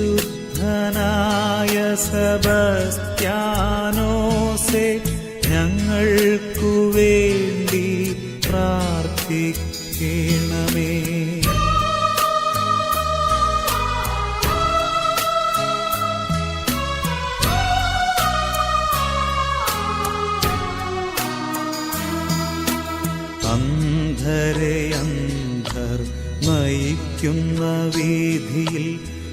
വിശുദ്ധനായ സബസ്ത്യാനോസെ ഞങ്ങൾക്കു വേണ്ടി പ്രാർത്ഥിക്കണമേ. അന്ധരെ അന്ധർ നയിക്കുന്ന വീതിയിൽ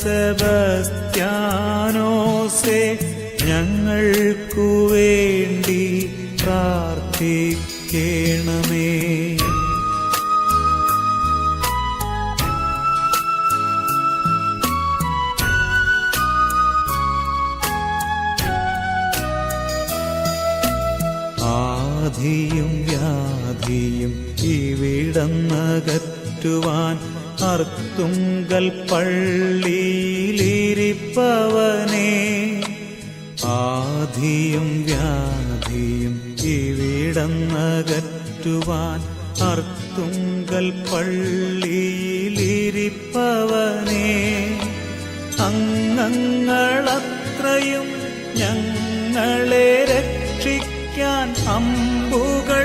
സെബസ്ത്യാനോസെ ഞങ്ങൾക്കു വേണ്ടി പ്രാർത്ഥിക്കണമേ. ആധിയും വ്യാധിയും ഇവിടന്നകറ്റുവാൻ അർത്തുങ്കൽ പള്ളിയിലിരിപ്പവനെ ആധിയും വ്യാധിയും ഇവിടന്നകറ്റുവാൻ അർത്തുങ്കൽ പള്ളിയിലിരിപ്പവനെ അംഗങ്ങളത്രയും ഞങ്ങളെ രക്ഷിക്കാൻ അമ്പുകൾ